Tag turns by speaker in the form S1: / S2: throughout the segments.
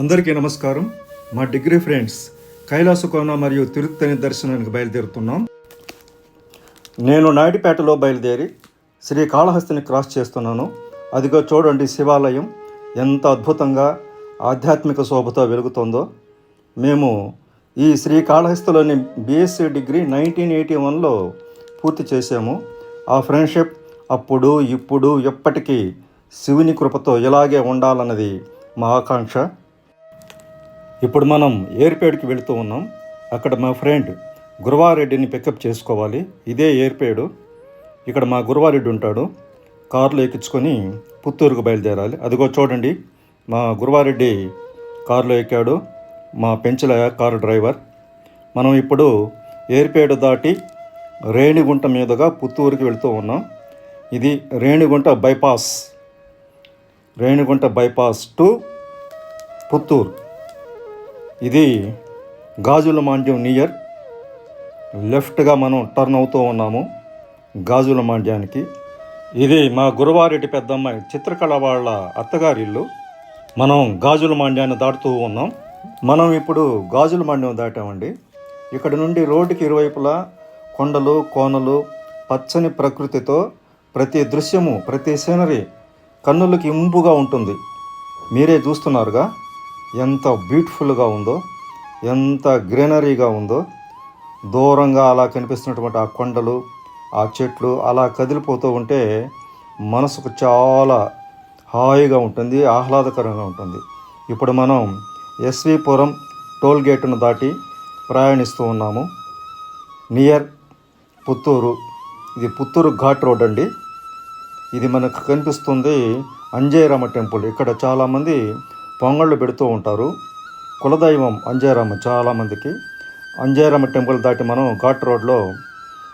S1: అందరికీ నమస్కారం. మా డిగ్రీ ఫ్రెండ్స్ కైలాసకోన మరియు తిరుత్తని దర్శనానికి బయలుదేరుతున్నాం. నేను నాయుడుపేటలో బయలుదేరి శ్రీకాళహస్తిని క్రాస్ చేస్తున్నాను. అదిగో చూడండి శివాలయం. ఎంత అద్భుతంగా ఆధ్యాత్మిక శోభతో వెలుగుతుందో. మేము ఈ శ్రీకాళహస్తిలోని బీఎస్సీ డిగ్రీ నైన్టీన్ ఎయిటీ వన్లో పూర్తి చేశాము. ఆ ఫ్రెండ్షిప్ అప్పుడు ఇప్పుడు ఎప్పటికీ శివుని కృపతో ఇలాగే ఉండాలన్నది మా ఆకాంక్ష. ఇప్పుడు మనం ఏర్పేడుకి వెళుతూ ఉన్నాం. అక్కడ మా ఫ్రెండ్ గురువారెడ్డిని పికప్ చేసుకోవాలి. ఇదే ఏర్పేడు. ఇక్కడ మా గురువారెడ్డి ఉంటాడు. కారులో ఎక్కించుకొని పుత్తూరుకు బయలుదేరాలి. అదిగో చూడండి మా గురువారెడ్డి కారులో ఎక్కాడు. మా పెంచుల కారు డ్రైవర్. మనం ఇప్పుడు ఏర్పేడు దాటి రేణిగుంట మీదుగా పుత్తూరుకి వెళుతూ ఉన్నాం. ఇది Renigunta bypass. Renigunta bypass to Puttur. ఇది గాజుల మాండ్యం నియర్. లెఫ్ట్గా మనం టర్న్ అవుతూ ఉన్నాము గాజుల మాండ్యానికి ఇది మా గురువారెడ్డి పెద్దమ్మాయి చిత్రకళ వాళ్ళ అత్తగారి ఇల్లు. మనం గాజుల మాండ్యాన్ని దాటుతూ ఉన్నాం. మనం ఇప్పుడు గాజుల మాండ్యం దాటామండి. ఇక్కడ నుండి రోడ్డుకి ఇరువైపులా కొండలు కోనలు పచ్చని ప్రకృతితో ప్రతి దృశ్యము ప్రతి సీనరీ కన్నులకి ఇంపుగా ఉంటుంది. మీరే చూస్తున్నారుగా. ఎంత బ్యూటిఫుల్గా ఉందో ఎంత గ్రీనరీగా ఉందో దూరంగా అలా కనిపిస్తున్నటువంటి ఆ కొండలు ఆ చెట్లు అలా కదిలిపోతూ ఉంటే మనసుకు చాలా హాయిగా ఉంటుంది ఆహ్లాదకరంగా ఉంటుంది. ఇప్పుడు మనం ఎస్విపురం టోల్ గేటును దాటి ప్రయాణిస్తూ ఉన్నాము. నియర్ పుత్తూరు. ఇది పుత్తూరు ఘాట్ రోడ్ అండి. ఇది మనకు కనిపిస్తుంది అంజేరమ్మ టెంపుల్. ఇక్కడ చాలామంది పొంగళ్ళు పెడుతూ ఉంటారు. కులదైవం అంజేరమ్మ చాలామందికి. అంజేరమ్మ టెంపుల్ దాటి మనం ఘాట్ రోడ్లో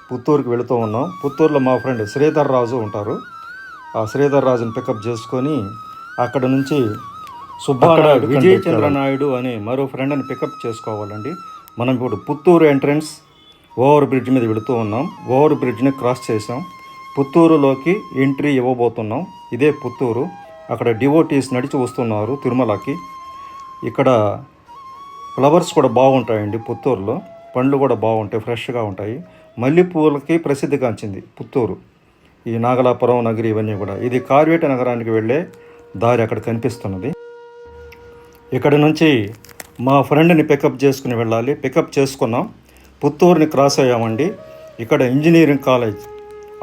S1: పుత్తూరుకి వెళుతూ ఉన్నాం. పుత్తూరులో మా ఫ్రెండ్ శ్రీధర్ రాజు ఉంటారు. ఆ శ్రీధర్ రాజుని పికప్ చేసుకొని అక్కడ నుంచి సుబ్బారాయుడు విజయ్ చంద్ర నాయుడు అనే మరో ఫ్రెండ్ని పికప్ చేసుకోవాలండి. మనం ఇప్పుడు పుత్తూరు ఎంట్రన్స్ ఓవర్ బ్రిడ్జ్ మీద వెళుతూ ఉన్నాం. ఓవర్ బ్రిడ్జ్ని క్రాస్ చేసాం పుత్తూరులోకి ఎంట్రీ ఇవ్వబోతున్నాం. ఇదే పుత్తూరు. అక్కడ డివోటీస్ నడిచి వస్తున్నారు తిరుమలకి. ఇక్కడ ఫ్లవర్స్ కూడా బాగుంటాయండి పుత్తూరులో. పండ్లు కూడా బాగుంటాయి ఫ్రెష్గా ఉంటాయి. మల్లెపూలకి ప్రసిద్ధిగాంచింది పుత్తూరు. ఈ నాగలాపురం నగరి ఇవన్నీ కూడా. ఇది కార్వేట నగరానికి వెళ్ళే దారి అక్కడ కనిపిస్తున్నది. ఇక్కడ నుంచి మా ఫ్రెండ్ని పికప్ చేసుకుని వెళ్ళాలి. పికప్ చేసుకున్నాం. పుత్తూరుని క్రాస్ అయ్యామండి. ఇక్కడ engineering college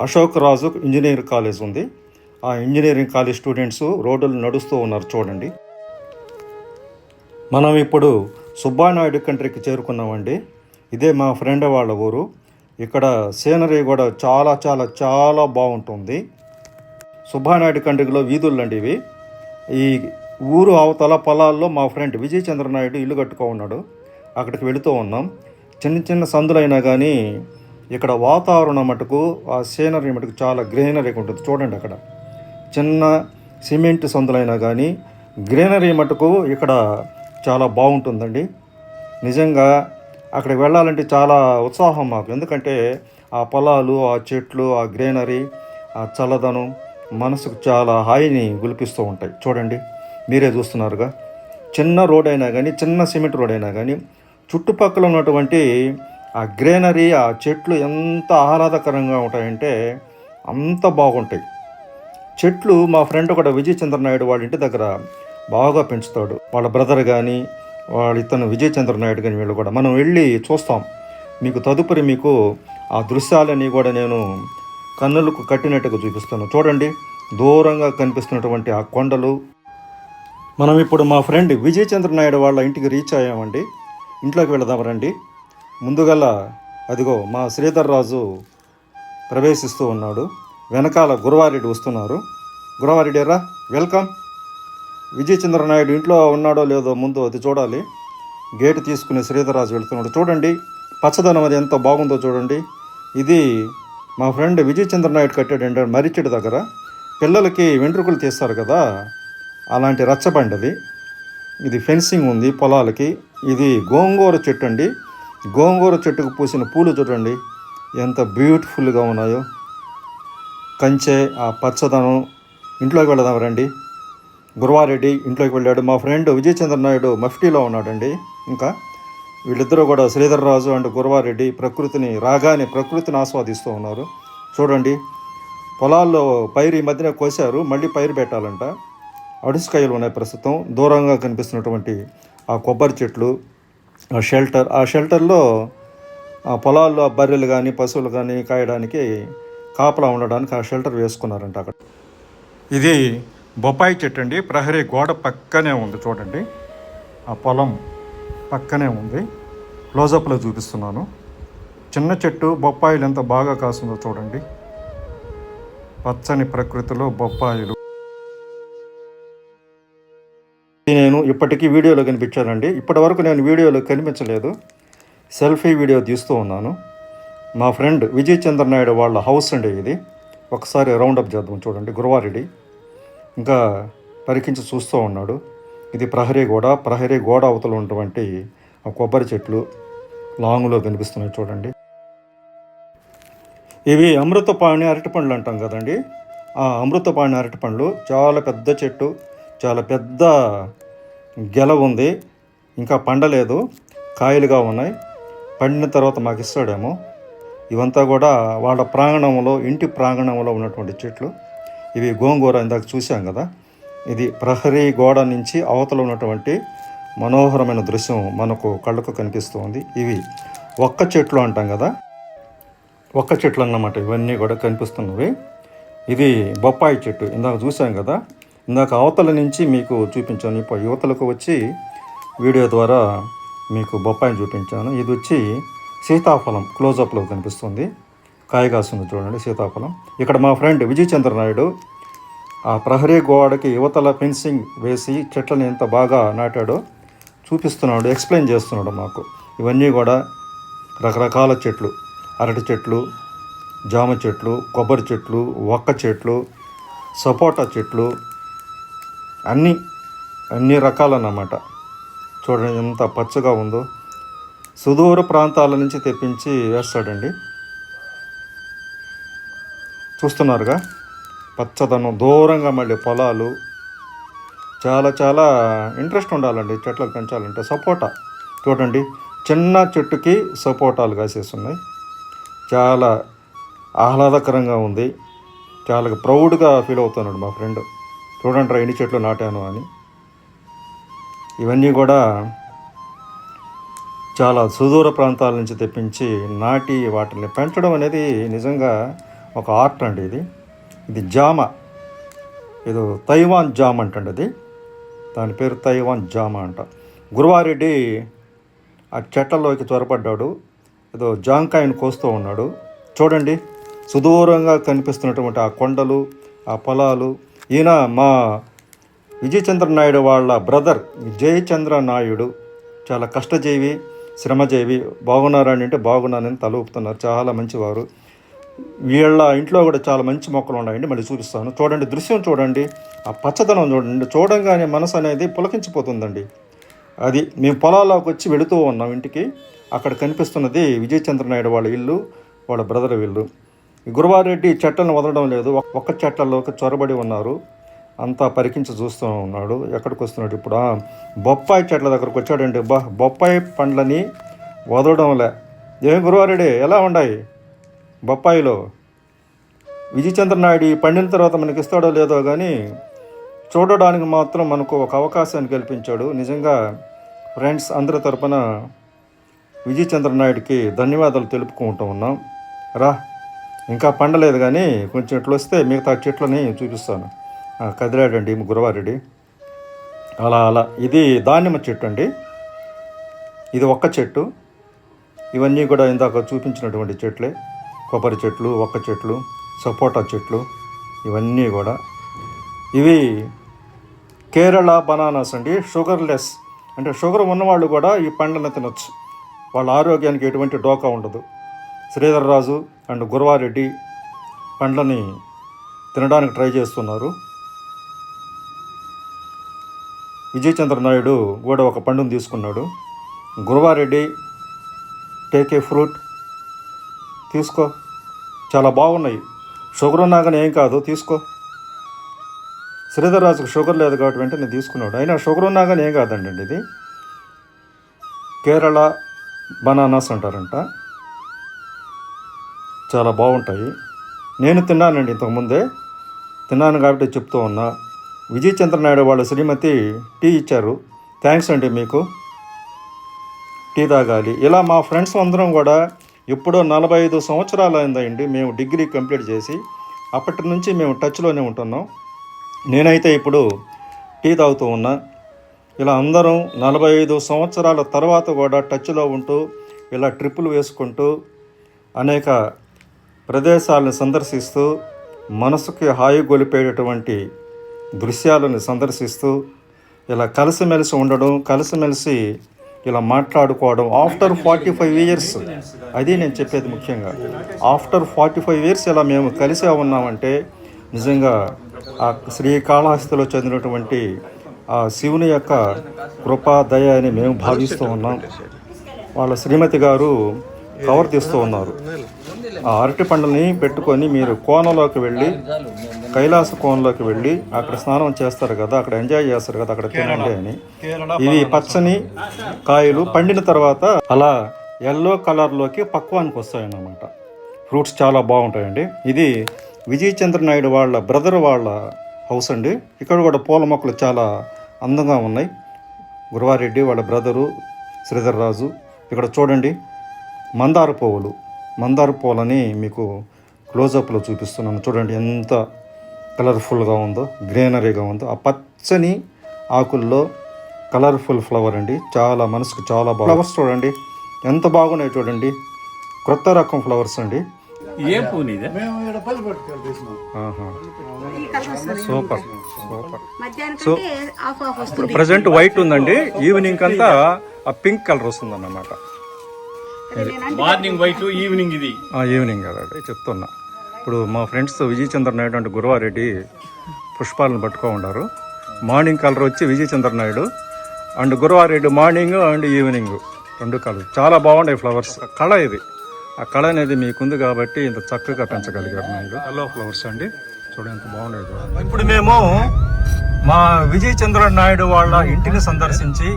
S1: Ashok Raju engineering college ఉంది. ఆ ఇంజనీరింగ్ కాలేజ్ స్టూడెంట్స్ రోడ్డులు నడుస్తూ ఉన్నారు చూడండి. మనం ఇప్పుడు సుబ్బానాయుడు కంట్రీకి చేరుకున్నామండి. ఇదే మా ఫ్రెండ్ వాళ్ళ ఊరు. ఇక్కడ సీనరీ కూడా చాలా చాలా చాలా బాగుంటుంది. సుబ్బానాయుడు కంట్రీలో వీధులు అండి ఇవి. ఈ ఊరు అవతల పొలాల్లో మా ఫ్రెండ్ విజయ చంద్రనాయుడు ఇల్లు కట్టుకో ఉన్నాడు. అక్కడికి వెళుతూ ఉన్నాం. చిన్న చిన్న సందులైనా కానీ ఇక్కడ వాతావరణం మటుకు ఆ సీనరీ మటుకు చాలా గ్రీనరీగా ఉంటుంది. చూడండి అక్కడ. చిన్న సిమెంట్ సందులైనా కానీ గ్రీనరీ మటుకు ఇక్కడ చాలా బాగుంటుందండి. నిజంగా అక్కడికి వెళ్ళాలంటే చాలా ఉత్సాహం మాకు. ఎందుకంటే ఆ పొలాలు ఆ చెట్లు ఆ గ్రీనరీ ఆ చల్లదనం మనసుకు చాలా హాయిని గులిపిస్తూ ఉంటాయి. చూడండి మీరే చూస్తున్నారుగా. చిన్న రోడ్ అయినా కానీ చిన్న సిమెంట్ రోడ్ అయినా కానీ చుట్టుపక్కల ఉన్నటువంటి ఆ గ్రీనరీ ఆ చెట్లు ఎంత ఆహ్లాదకరంగా ఉంటాయంటే అంత బాగుంటాయి. చెట్లు మా ఫ్రెండ్ ఒకటి విజయ్ చంద్రనాయుడు వాళ్ళ ఇంటి దగ్గర బాగా పెంచుతాడు. వాళ్ళ బ్రదర్ కానీ వాళ్ళ ఇతను విజయ్ చంద్రనాయుడు కానీ వీళ్ళు కూడా. మనం వెళ్ళి చూస్తాం. మీకు తదుపరి మీకు ఆ దృశ్యాలని కూడా నేను కన్నులకు కట్టినట్టుగా చూపిస్తాను. చూడండి దూరంగా కనిపిస్తున్నటువంటి ఆ కొండలు. మనం ఇప్పుడు మా ఫ్రెండ్ విజయ్ చంద్రనాయుడు వాళ్ళ ఇంటికి రీచ్ అయ్యామండి. ఇంట్లోకి వెళదాం రండి. ముందుగల అదిగో మా శ్రీధర్ రాజు ప్రవేశిస్తూ ఉన్నాడు. వెనకాల గురువారెడ్డి వస్తున్నారు. గురువారెడ్డి రా వెల్కమ్. విజయ్ చంద్ర నాయుడు ఇంట్లో ఉన్నాడో లేదో ముందు అది చూడాలి. గేటు తీసుకుని శ్రీధరరాజు వెళ్తున్నాడు. చూడండి పచ్చదనం అది ఎంత బాగుందో చూడండి. ఇది మా ఫ్రెండ్ విజయ్ చంద్ర నాయుడు కట్టాడండి మరిచెడు దగ్గర. పిల్లలకి వెంట్రుకలు తీస్తారు కదా అలాంటి రచ్చబండది. ఇది ఫెన్సింగ్ ఉంది పొలాలకి. ఇది గోంగూర చెట్టు అండి. గోంగూర చెట్టుకు పూసిన పూలు చూడండి. ఎంత బ్యూటిఫుల్గా ఉన్నాయో. కంచె ఆ పచ్చదనం ఇంట్లోకి వెళదాం రండి. గురువారెడ్డి ఇంట్లోకి వెళ్ళాడు. మా ఫ్రెండ్ విజయ్చంద్ర నాయుడు మఫ్టీలో ఉన్నాడండి. ఇంకా వీళ్ళిద్దరూ కూడా శ్రీధరరాజు అండ్ గురువారెడ్డి ప్రకృతిని రాగానే ప్రకృతిని ఆస్వాదిస్తూ ఉన్నారు. చూడండి పొలాల్లో పైరు ఈ మధ్యన కోశారు మళ్ళీ పైరు పెట్టాలంట. అడుసుకాయలు ఉన్నాయి ప్రస్తుతం. దూరంగా కనిపిస్తున్నటువంటి ఆ కొబ్బరి చెట్లు ఆ షెల్టర్. ఆ షెల్టర్లో ఆ పొలాల్లో బర్రెలు కానీ పశువులు కానీ కాయడానికి కాపలా ఉండడానికి ఆ షెల్టర్ వేసుకున్నారంట అక్కడ. ఇది బొప్పాయి చెట్టు అండి. ప్రహరీ గోడ పక్కనే ఉంది చూడండి. ఆ పొలం పక్కనే ఉంది. క్లోజప్లో చూపిస్తున్నాను. చిన్న చెట్టు బొప్పాయిలు ఎంత బాగా కాస్తుందో చూడండి. పచ్చని ప్రకృతిలో బొప్పాయిలు. నేను ఇప్పటికీ వీడియోలో కనిపించానండి. ఇప్పటి వరకు నేను వీడియోలో కనిపించలేదు. సెల్ఫీ వీడియో తీస్తూ ఉన్నాను. మా ఫ్రెండ్ విజయ్ చంద్రనాయుడు వాళ్ళ హౌస్ అండి ఇది. ఒకసారి రౌండప్ చేద్దాం చూడండి. గురువారెడ్డి ఇంకా పరికించి చూస్తూ ఉన్నాడు. ఇది ప్రహరీ గోడ. ప్రహరీ గోడ అవతల ఉన్నటువంటి ఆ కొబ్బరి చెట్లు లాంగ్లో కనిపిస్తున్నాయి చూడండి. ఇవి అమృతపాణి అరటిపండ్లు అంటాం కదండి. ఆ అమృతపాణి అరటిపండ్లు చాలా పెద్ద చెట్టు చాలా పెద్ద గెల ఉంది. ఇంకా పండలేదు. కాయలుగా ఉన్నాయి. పండిన తర్వాత మాకు ఇస్తాడేమో. ఇవంతా కూడా వాళ్ళ ప్రాంగణంలో ఇంటి ప్రాంగణంలో ఉన్నటువంటి చెట్లు. ఇవి గోంగూర ఇందాక చూసాం కదా. ఇది ప్రహరీ గోడ నుంచి అవతల ఉన్నటువంటి మనోహరమైన దృశ్యం మనకు కళ్ళకు కనిపిస్తుంది. ఇవి ఒక్క చెట్లు అంటాం కదా. ఒక్క చెట్లు అన్నమాట ఇవన్నీ కూడా కనిపిస్తున్నవి. ఇది బొప్పాయి చెట్టు ఇందాక చూసాం కదా. ఇందాక అవతల నుంచి మీకు చూపించాను. ఇప్పుడు యువతలకు వచ్చి వీడియో ద్వారా మీకు బొప్పాయిని చూపించాను. ఇది వచ్చి సీతాఫలం క్లోజప్లో కనిపిస్తుంది. కాయ చూడండి సీతాఫలం. ఇక్కడ మా ఫ్రెండ్ విజయ్ చంద్రనాయుడు ఆ ప్రహరీ గోడకి యువతల ఫెన్సింగ్ వేసి చెట్లను ఎంత బాగా నాటాడో చూపిస్తున్నాడు ఎక్స్ప్లెయిన్ చేస్తున్నాడు మాకు. ఇవన్నీ కూడా రకరకాల చెట్లు. అరటి చెట్లు జామ చెట్లు కొబ్బరి చెట్లు ఒక్క చెట్లు సపోటా చెట్లు అన్నీ అన్ని రకాలన్నమాట. చూడండి ఎంత పచ్చగా ఉందో. సుదూర ప్రాంతాల నుంచి తెప్పించి వేస్తాడండి. చూస్తున్నారుగా? పచ్చదనం దూరంగా మళ్ళీ పొలాలు. చాలా చాలా ఇంట్రెస్ట్ ఉండాలండి చెట్లకు పెంచాలంటే. సపోటా. చూడండి చిన్న చెట్టుకి సపోటాలు కాసేస్తున్నాయి. చాలా ఆహ్లాదకరంగా ఉంది. చాలా ప్రౌడ్గా ఫీల్ అవుతున్నాడు మా ఫ్రెండ్. చూడండి రా ఎన్ని చెట్లు నాటాను అని. ఇవన్నీ కూడా చాలా సుదూర ప్రాంతాల నుంచి తెప్పించి నాటి వాటిని పెంచడం అనేది నిజంగా ఒక ఆర్ట్ అండి ఇది. ఇది జామ. ఇది తైవాన్ జామ అంటండి అది. దాని పేరు తైవాన్ జామ అంట. గురువారెడ్డి ఆ చెట్లలోకి త్వరపడ్డాడు. ఏదో జాంకాయను కోస్తూ ఉన్నాడు. చూడండి సుదూరంగా కనిపిస్తున్నటువంటి ఆ కొండలు ఆ పొలాలు. ఈయన మా విజయచంద్ర నాయుడు వాళ్ళ బ్రదర్. జయచంద్ర నాయుడు. చాలా కష్టజీవి. శ్రమజీవి బాగున్నారని అంటే బాగున్నానని తల ఊపుతున్నారు. చాలా మంచివారు. వీళ్ళ ఇంట్లో కూడా చాలా మంచి మొక్కలు ఉన్నాయండి మళ్ళీ చూపిస్తాను. చూడండి దృశ్యం చూడండి. ఆ పచ్చదనం చూడండి. చూడంగానే మనసు అనేది పులకించిపోతుందండి. అది మేము పొలాల్లోకి వచ్చి వెళుతూ ఉన్నాం ఇంటికి. అక్కడ కనిపిస్తున్నది విజయచంద్ర నాయుడు వాళ్ళ ఇల్లు వాళ్ళ బ్రదర్ ఇల్లు గురువారెడ్డి చెట్లను వదలడం లేదు. ఒక్క చెట్లలోకి చొరబడి ఉన్నారు. అంతా పరికించి చూస్తూ ఉన్నాడు. ఎక్కడికి వస్తున్నాడు? ఇప్పుడు బొప్పాయి చెట్ల దగ్గరకు వచ్చాడండి. బా బొప్పాయి పండ్లని వదలడంలే ఏం గురువారెడ్డి ఎలా ఉన్నాయి బొప్పాయిలో? విజయచంద్రనాయుడు ఈ పండిన తర్వాత మనకి ఇస్తాడో లేదో కానీ చూడడానికి మాత్రం మనకు ఒక అవకాశాన్ని కల్పించాడు. నిజంగా ఫ్రెండ్స్ అందరి తరపున విజయచంద్రనాయుడికి ధన్యవాదాలు తెలుపుకుంటూ ఉన్నాం. రా ఇంకా పండలేదు కానీ కొంచెం ఇట్లా వస్తే మిగతా చెట్లని చూపిస్తాను. కదిలాడండి గురవారెడ్డి. అలా అలా. ఇది దానిమ్మ చెట్టు అండి. ఇది ఒక్క చెట్టు. ఇవన్నీ కూడా ఇందాక చూపించినటువంటి చెట్లే. కొబ్బరి చెట్లు ఒక్క చెట్లు సపోటా చెట్లు ఇవన్నీ కూడా. ఇవి కేరళ బనానాస్ అండి. షుగర్లెస్. అంటే షుగర్ ఉన్నవాళ్ళు కూడా ఈ పండ్లను తినొచ్చు. వాళ్ళ ఆరోగ్యానికి ఎటువంటి డోకా ఉండదు. శ్రీధర్రాజు అండ్ గురవారెడ్డి పండ్లని తినడానికి ట్రై చేస్తున్నారు. విజయచంద్రనాయుడు కూడా ఒక పండును తీసుకున్నాడు. గురువారెడ్డి టేక్ ఏ ఫ్రూట్ తీసుకో. చాలా బాగున్నాయి. షుగర్ ఉన్నా కానీ ఏం కాదు తీసుకో. శ్రీధర్ రాజుకు షుగర్ లేదు కాబట్టి వెంటనే తీసుకున్నాడు. అయినా షుగర్ ఉన్నా కానీ ఏం కాదండి అండి ఇది. కేరళ బనానాస్ అంటారంట. చాలా బాగుంటాయి. నేను తిన్నానండి ఇంతకుముందే తిన్నాను కాబట్టి చెప్తూ ఉన్నా. విజయ్ చంద్రనాయుడు వాళ్ళ శ్రీమతి టీ ఇచ్చారు. థ్యాంక్స్ అండి మీకు. టీ తాగాలి. ఇలా మా ఫ్రెండ్స్ అందరం కూడా ఎప్పుడో నలభై ఐదు సంవత్సరాలు అయిందండి మేము డిగ్రీ కంప్లీట్ చేసి అప్పటి నుంచి మేము టచ్లోనే ఉంటున్నాం. నేనైతే ఇప్పుడు టీ తాగుతూ ఉన్నా. ఇలా అందరం నలభై ఐదు సంవత్సరాల తర్వాత కూడా టచ్లో ఉంటూ ఇలా ట్రిప్పులు వేసుకుంటూ అనేక ప్రదేశాలను సందర్శిస్తూ మనసుకి హాయి గొలిపేటటువంటి దృశ్యాలను సందర్శిస్తూ ఇలా కలిసిమెలిసి ఉండడం కలిసిమెలిసి ఇలా మాట్లాడుకోవడం ఆఫ్టర్ ఫార్టీ ఫైవ్ ఇయర్స్ అది నేను చెప్పేది ముఖ్యంగా. ఆఫ్టర్ ఫార్టీ ఫైవ్ ఇయర్స్ ఇలా మేము కలిసే ఉన్నామంటే నిజంగా ఆ శ్రీకాళహస్తిలో చెందినటువంటి ఆ శివుని యొక్క కృపా దయ అని మేము భావిస్తూ ఉన్నాం. వాళ్ళ శ్రీమతి గారు కవర్ తీస్తూ ఉన్నారు. ఆ అరటి పండుని పెట్టుకొని మీరు కోనలోకి వెళ్ళి కైలాస కోనలోకి వెళ్ళి అక్కడ స్నానం చేస్తారు కదా అక్కడ ఎంజాయ్ చేస్తారు కదా అక్కడ తినండి అని. ఇవి పచ్చని కాయలు పండిన తర్వాత అలా ఎల్లో కలర్లోకి పక్వానికి వస్తాయన్నమాట. ఫ్రూట్స్ చాలా బాగుంటాయండి. ఇది విజయ్ చంద్ర నాయుడు వాళ్ళ బ్రదర్ వాళ్ళ హౌస్ అండి. ఇక్కడ కూడా పూల మొక్కలు చాలా అందంగా ఉన్నాయి. గురువారెడ్డి వాళ్ళ బ్రదరు శ్రీధర్ రాజు. ఇక్కడ చూడండి మందార పువ్వులు. మందార పువ్వులని మీకు క్లోజప్లో చూపిస్తున్నాను. చూడండి ఎంత కలర్ఫుల్గా ఉందో గ్రీనరీగా ఉందో ఆ పచ్చని ఆకుల్లో కలర్ఫుల్ ఫ్లవర్ అండి. చాలా మనసుకు చాలా బాగా ఫ్లవర్స్ చూడండి ఎంత బాగున్నాయి చూడండి. క్రొత్త రకం ఫ్లవర్స్ అండి.
S2: ఏం.
S1: Super super.
S3: మధ్యాహ్నం
S1: సో-
S3: కంటే ఆఫ్ ఆఫ్ వస్తుంది.
S1: ప్రజెంట్ వైట్ ఉందండి. ఈవినింగ్ అంతా ఆ పింక్ కలర్ వస్తుంది అన్నమాట.
S2: మార్నింగ్ వైట్ ఈవినింగ్ ఇది.
S1: ఈవినింగ్ కదండి చెప్తున్నా. ఇప్పుడు మా ఫ్రెండ్స్ విజయ్ చంద్ర నాయుడు అంటే గురువారెడ్డి పుష్పాలను పట్టుకో ఉన్నారు. మార్నింగ్ కలర్ వచ్చి Vijay Chandra Naidu and Guruvareddy morning and evening రెండు కలర్ చాలా బాగున్నాయి ఫ్లవర్స్ కళ ఇది. ఆ కళ అనేది మీకుంది కాబట్టి ఇంత చక్కగా పెంచగలిగారు మీరు ఎల్లో ఫ్లవర్స్ అండి. చూడండి ఎంత బాగున్నాయి ఇప్పుడు మేము మా విజయ్ చంద్ర నాయుడు వాళ్ళ ఇంటిని సందర్శించి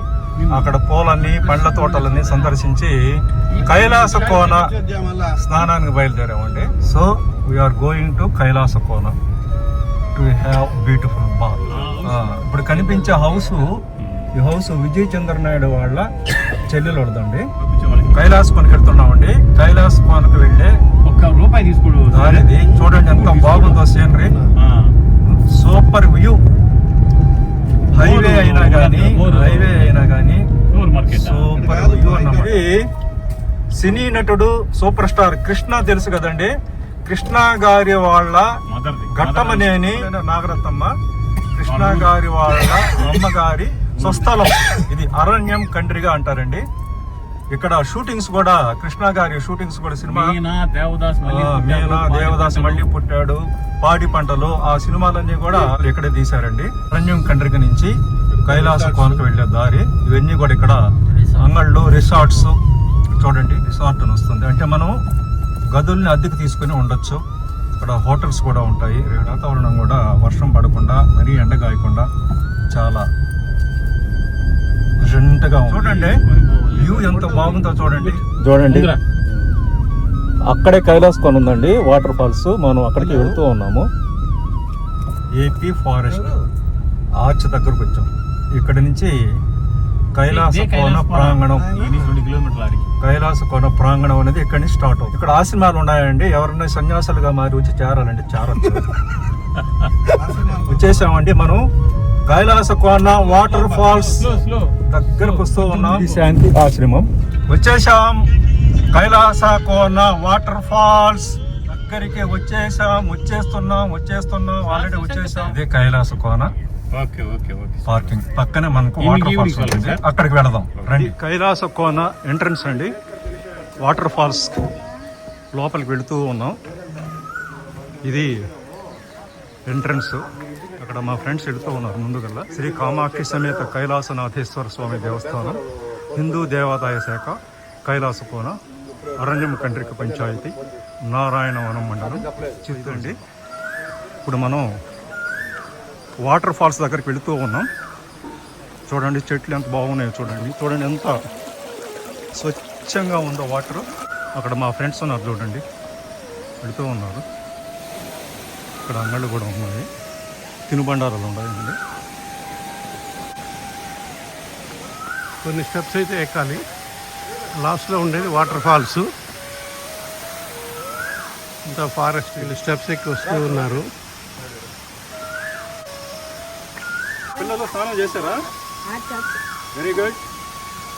S1: అక్కడ పూలన్నీ పండ్ల తోటలన్నీ సందర్శించి కైలాస కోన స్నానానికి బయలుదేరామండి. So we're going to Kailasa Kona. To have beautiful bath ఇప్పుడు కనిపించే హౌస్ ఈ హౌస్ విజయ్ చంద్ర నాయుడు వాళ్ళ చెల్లెలు వడదండి కైలాస్ కోనకి వెళ్తున్నామండి కైలాస్ కోనకు వెళ్ళే
S2: ఒక్క రూపాయి తీసుకోడు.
S1: దారిది. చూడండి ఎంత బాగుందో సీనరీ సూపర్ వ్యూ హైవే అయినా కానీ హైవే అయినా కానీ
S2: సూపర్
S1: వ్యూ అన్నమాట సినీ నటుడు సూపర్ స్టార్ కృష్ణ తెలుసు కదండి. కృష్ణ గారి వాళ్ళ ఘట్టమనేని నాగరత్నమ్మ. కృష్ణ గారి వాళ్ళ అమ్మగారి స్వస్థలం. ఇది అరణ్యం కండ్రిగా అంటారండి. ఇక్కడ షూటింగ్స్ కూడా కృష్ణ గారి షూటింగ్స్ కూడా సినిమా.
S2: మీనా దేవదాస్ మళ్ళీ
S1: ఆ,
S2: పుట్టాడు,
S1: మీనా
S2: పాడి
S1: దేవదాస్
S2: పంటలు.
S1: మళ్ళీ పుట్టాడు. పాడి పంటలు ఆ సినిమాలన్నీ కూడా ఇక్కడే తీశారండి. అరణ్యం కండ్రిక నుంచి కైలాస కోనకు వెళ్ళే దారి. ఇవన్నీ కూడా ఇక్కడ అంగళ్ళు రిసార్ట్స్ చూడండి రిసార్ట్ అని వస్తుంది. అంటే మనం గదుల్ని అద్దెకు తీసుకుని ఉండొచ్చు. ఇక్కడ హోటల్స్ కూడా ఉంటాయి. వాతావరణం కూడా వర్షం పడకుండా మరీ ఎండ కాయకుండా చాలా ప్రెజెంట్గా. చూడండి వ్యూ ఎంత బాగుందో చూడండి. చూడండి. అక్కడే కైలాస్ కొన ఉందండి వాటర్ ఫాల్స్. మనం అక్కడికి వెళ్తూ ఉన్నాము. ఏపీ ఫారెస్ట్ ఆర్చ్ దగ్గరకు వచ్చాం. ఇక్కడ నుంచి కైలాస కోన. ప్రాంగణం. కైలాస కోన ప్రాంగణం అనేది ఇక్కడి నుంచి స్టార్ట్ అవుతుంది. ఇక్కడ ఆశ్రమాలు ఉన్నాయండి. ఎవరైనా సన్యాసులుగా మారి వచ్చి చేరాలండి చేరొచ్చు. వచ్చేసామండి మనం. కైలాస కోన వాటర్ ఫాల్స్ దగ్గరకు వస్తూ ఉన్నాం. శాంతి ఆశ్రమం. వచ్చేసాం కైలాస కోన వాటర్ ఫాల్స్ దగ్గరికి వచ్చేసాం వచ్చేస్తున్నాం వచ్చేస్తున్నాం ఆల్రెడీ వచ్చేసాం ఇదే Kailasa Kona
S2: okay okay okay.
S1: Parking పక్కనే మనకు వాటర్ ఫాల్స్ ఉంటుంది? అక్కడికి వెళదాం. రండి. కైలాస కోన ఎంట్రన్స్ అండి. వాటర్ ఫాల్స్ లోపలికి వెళుతూ ఉన్నాం. ఇది ఎంట్రన్స్. అక్కడ మా ఫ్రెండ్స్ వెళుతూ ఉన్నారు ముందుగల్లా శ్రీ కామాక్షి సమేత కైలాసనాథేశ్వర స్వామి దేవస్థానం హిందూ దేవాదాయ శాఖ కైలాస కోన అరణ్యం కండ్రిక పంచాయతీ నారాయణవనం మండలం. చిత్తండి ఇప్పుడు మనం వాటర్ ఫాల్స్ దగ్గరికి వెళుతూ ఉన్నాం. చూడండి చెట్లు ఎంత బాగున్నాయో చూడండి. చూడండి ఎంత స్వచ్ఛంగా ఉందో వాటర్. అక్కడ మా ఫ్రెండ్స్ ఉన్నారు చూడండి. వెళుతూ ఉన్నారు. ఇక్కడ అంగళ్ళు కూడా ఉన్నాయి. తినుబండారాలు ఉన్నాయండి
S3: కొన్ని స్టెప్స్ అయితే ఎక్కాలి. లాస్ట్లో ఉండేది వాటర్ ఫాల్స్. ఇంత ఫారెస్ట్ వీళ్ళు స్టెప్స్ ఎక్కి వస్తూ ఉన్నారు.
S1: పిల్లలు స్నానం చేశారా? వెరీ గుడ్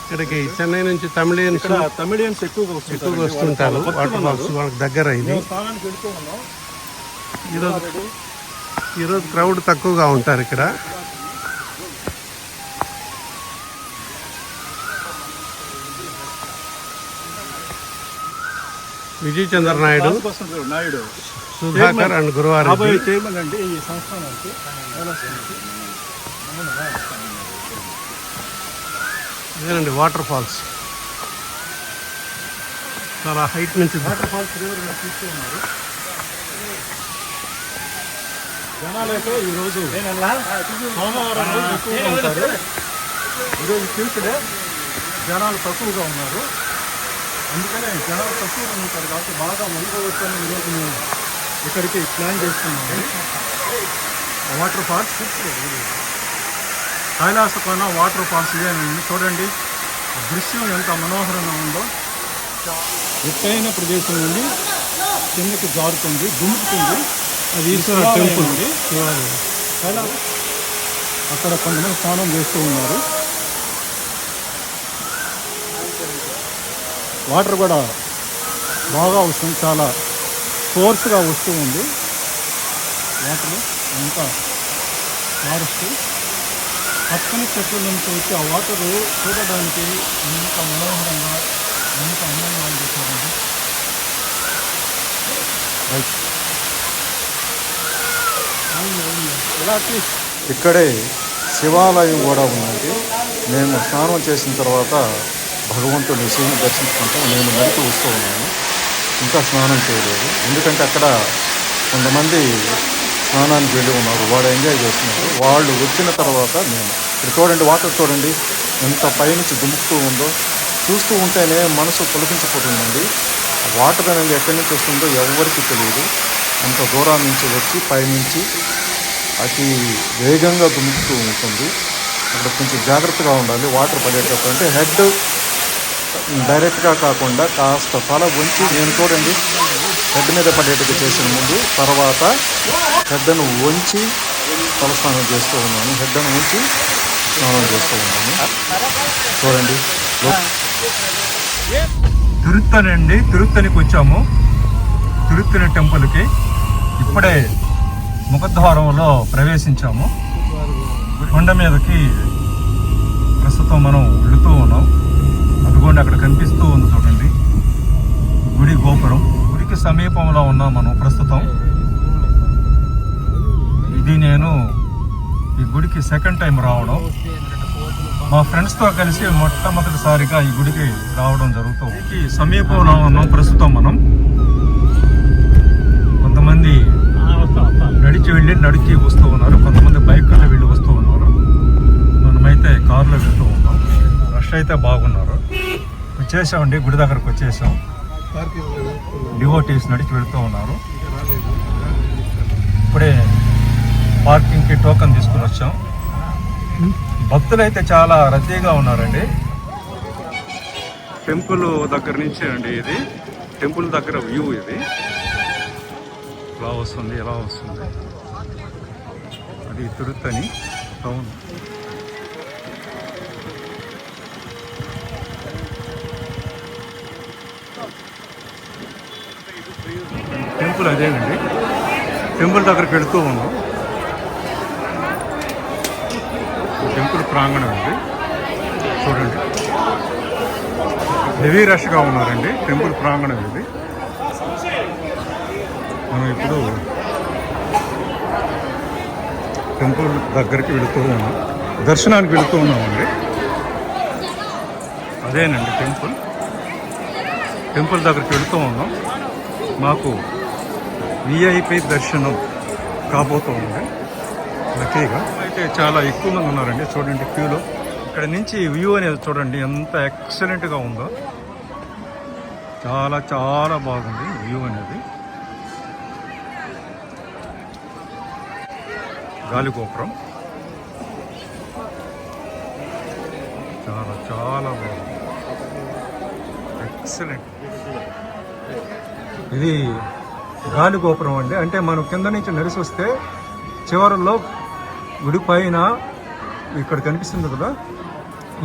S3: ఇక్కడికి చెన్నై నుంచి తమిళియన్స్
S1: తమిళియన్స్ ఎక్కువగా
S3: ఎక్కువగా వస్తుంటారు. వాటర్ ఫాల్స్ వాళ్ళకి దగ్గర ఇది
S1: స్నానానికి వెళుతూ ఉన్నాం.
S3: ఈరోజు ఈరోజు క్రౌడ్ తక్కువగా ఉంటారు ఇక్కడ. విజయ్ చంద్ర నాయుడు
S1: నాయుడు
S3: సుధాకర్ అండ్
S1: చైర్మన్ ఈ కైలాసంకి.
S3: ఇదేనండి వాటర్ ఫాల్స్. చాలా హైట్ నుంచి
S1: వాటర్ ఫాల్స్ రివర్ మీద ఉన్నారు జనాలైతే ఈరోజు సోమవారం రోజు ఎక్కువగా ఉంటారు. ఈరోజు ట్యూస్డే జనాలు తక్కువగా ఉన్నారు. అందుకనే జనాలు తక్కువగా ఉంటారు కాబట్టి బాగా మునిగవచ్చని ఈరోజు మేము ఇక్కడికి ప్లాన్ చేస్తున్నాము. వాటర్ ఫాల్స్ కైలాస కొన వాటర్ ఫాల్స్ ఇదేనండి చూడండి. దృశ్యం ఎంత మనోహరంగా ఉందో. ఎత్తైన ప్రదేశం నుండి కిందకి జారుతుంది దుముకుతుంది అది ఈశ్వర టెంపుల్ కైలాస అక్కడ కొంతమంది స్నానం చేస్తూ ఉన్నారు. వాటర్ కూడా బాగా వస్తుంది చాలా ఫోర్స్గా వస్తూ ఉంది. వాటర్ అంతా ఫారెస్ట్ పచ్చని చెట్ల నుంచి వచ్చి ఆ వాటర్ చూడడానికి ఎంత మనోహరంగా ఎంత అందంగా ఉంది చూడండి. రైట్ ఇక్కడే శివాలయం కూడా ఉన్నది మేము స్నానం చేసిన తర్వాత భగవంతుని శివుని దర్శించుకుంటాం నేను నడిపి వస్తూ ఉన్నాను. ఇంకా స్నానం చేయలేదు. ఎందుకంటే అక్కడ కొంతమంది స్నానానికి వెళ్ళి ఉన్నారు. వాళ్ళు ఎంజాయ్ చేస్తున్నారు. వాళ్ళు వచ్చిన తర్వాత నేను ఇక్కడ చూడండి వాటర్ చూడండి. ఎంత పైనుంచి దుముకుతూ ఉందో. చూస్తూ ఉంటేనే మనసు పులకించిపోతుందండి వాటర్ అనేది ఎక్కడి నుంచి వస్తుందో ఎవరికి తెలియదు. అంత దూరం నుంచి వచ్చి పైనుంచి అతి వేగంగా దుముకుతూ ఉంటుంది. అక్కడ కొంచెం జాగ్రత్తగా ఉండాలి. వాటర్ పడేటప్పుడు అంటే హెడ్ డైరెక్ట్గా కాకుండా కాస్త తల వంచి నేను చూడండి. హెడ్ మీద పడేటట్టు చేసిన ముందు తర్వాత హెడ్ను వంచి తలస్నానం చేస్తూ ఉన్నాను. హెడ్ను వంచి స్నానం చేస్తూ ఉన్నాను. చూడండి. తిరుత్తనండి. తిరుత్తనికి వచ్చాము తిరుత్తని టెంపుల్కి. ఇప్పుడే ముఖద్వారంలో ప్రవేశించాము. కొండ మీదకి ప్రస్తుతం మనం వెళుతూ ఉన్నాం. అదిగోండి అక్కడ కనిపిస్తూ ఉంది చూడండి. గుడి గోపురం. గుడికి సమీపంలో ఉన్నాం మనం ప్రస్తుతం. ఇది నేను ఈ గుడికి సెకండ్ టైం రావడం. మా ఫ్రెండ్స్తో కలిసి మొట్టమొదటిసారిగా ఈ గుడికి రావడం జరుగుతుంది గుడికి సమీపంలో ఉన్నాం ప్రస్తుతం మనం. కొంతమంది వెళ్ళి నడిచి వస్తూ ఉన్నారు. కొంతమంది బైక్లో వెళ్ళి వస్తూ ఉన్నారు. మనమైతే కారులో వెళ్తూ ఉన్నాం. రష్ అయితే బాగున్నారు. వచ్చేసామండి. గుడి దగ్గరకు వచ్చేసాం. డివోటీస్ నడిచి వెళ్తూ ఉన్నారు. ఇప్పుడే పార్కింగ్కి టోకెన్ తీసుకుని వచ్చాం. భక్తులు అయితే చాలా రద్దీగా ఉన్నారండి. టెంపుల్ దగ్గర నుంచి అండి ఇది. టెంపుల్ దగ్గర వ్యూ ఇది. ఇలా వస్తుంది ఎలా వస్తుంది. అది తిరుత్తని అవును. టెంపుల్ అదేనండి టెంపుల్ దగ్గరికి వెళుతూ ఉన్నాం. టెంపుల్ ప్రాంగణం ఉంది చూడండి. హెవీ రష్గా ఉన్నారండి. టెంపుల్ ప్రాంగణం ఇది. మనం ఇప్పుడు టెంపుల్ దగ్గరికి వెళుతూ ఉన్నాం. దర్శనానికి వెళుతూ ఉన్నామండి. అదేనండి టెంపుల్. టెంపుల్ దగ్గరికి వెళుతూ ఉన్నాం. మాకు విఐపి దర్శనం కాబోతూ ఉంది. లక్కీగా. అయితే చాలా ఎక్కువ మంది ఉన్నారండి చూడండి క్యూలో. ఇక్కడ నుంచి వ్యూ అనేది చూడండి ఎంత ఎక్సలెంట్గా ఉందో. చాలా చాలా బాగుంది వ్యూ అనేది. గాలిగోపురం. చాలా చాలా బాగుంది. ఎక్సలెంట్ ఇది గాలి గోపురం అండి. అంటే మనం కింద నుంచి నడిచి వస్తే చివరిలో గుడి పైన ఇక్కడ కనిపిస్తుంది కదా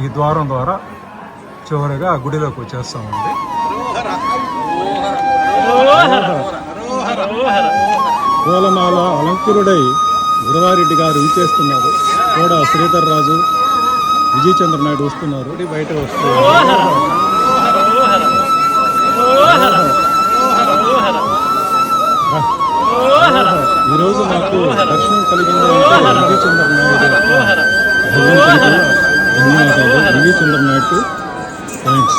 S1: ఈ ద్వారం ద్వారా చివరిగా ఆ గుడిలోకి వచ్చేస్తామండి. పూలమాల అలంకురుడై గురవారెడ్డి గారు ఇచ్చేస్తున్నారు కూడా శ్రీధర్ రాజు విజయ్ చంద్ర నాయుడు వస్తున్నారు. బయట వస్తున్నారు. ఈరోజు మాకు దర్శనం కలిగింది అంటే విజయ్ చంద్ర నాయుడు యొక్క భగవంతుడికి ధన్యవాదాలు. విజయ్ చంద్ర నాయుడు థ్యాంక్స్.